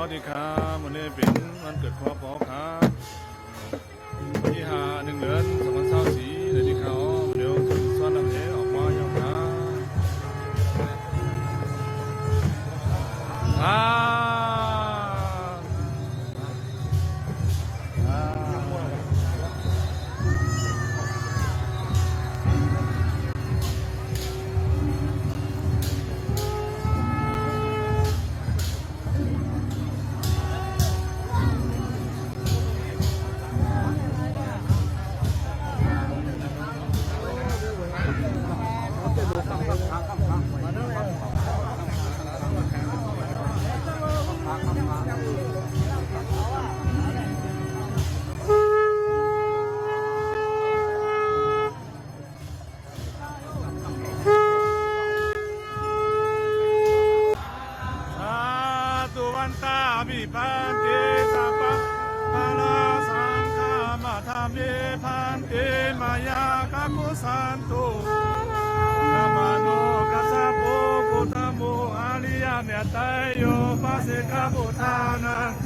อดีครับวันนี้เป็นวันเกิดครอบครัวครับวันที่หาหนึ่งเดือน ตาบิพันเตสัพพะปาลาสังฆามาธรรมิพันเตมายากัมุสันตุนามาโนกัสสะโปพุทธโมอาลิยเนตไตโยปัสสิกาพุทธานัง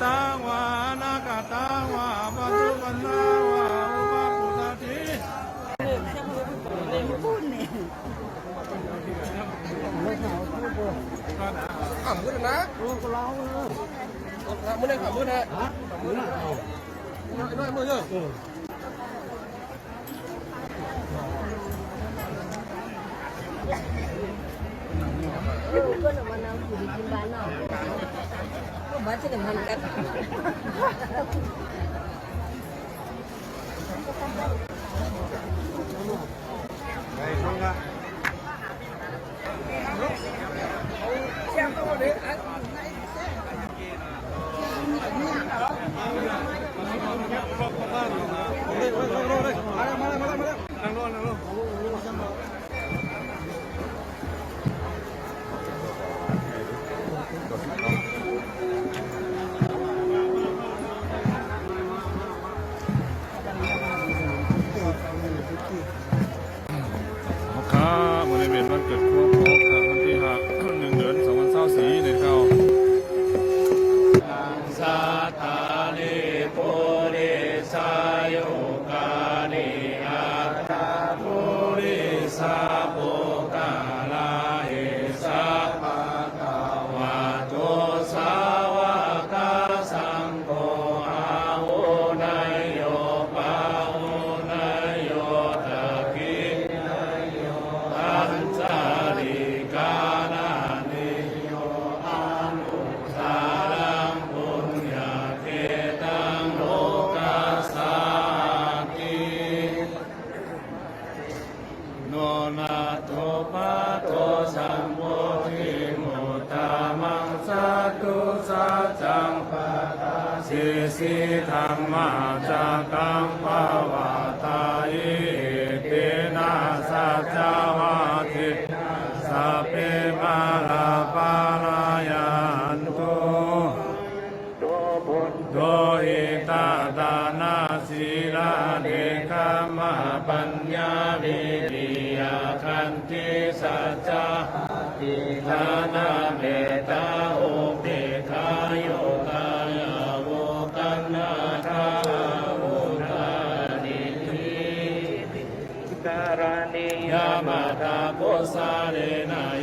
อาทิตังวาอนาคตังวาปัจจุบันนาวาอุปปุตติขำมือนะขำมือนะขำมือนะน้อยมือเยอะ Ko naman ang kulitin ba na? Baca naman ka. ครับ 맛있는 만가. 네, 좋은가? เป็นวันเกิดควบครัวครับวันที่ห้าหนึ่งเดือนสองพันเศร้าสีในเขาสัทธาลิปุริสายุกาลิอาตตาปุริสา มุตตามังสัตุสัจจังปะทาสิสิธรรมาจักกังปะวะตาอิเตนะสัจจวาทิสัพเพมาลาปาลายันตุโดอิตาตานาสีลาเดคามาปัญญาวิริยคันติสัจจา ติทานาเมตตาอุเบกขาโยกายโวกันนาทาอุทานิทิการณิยามาตาโพสานินาย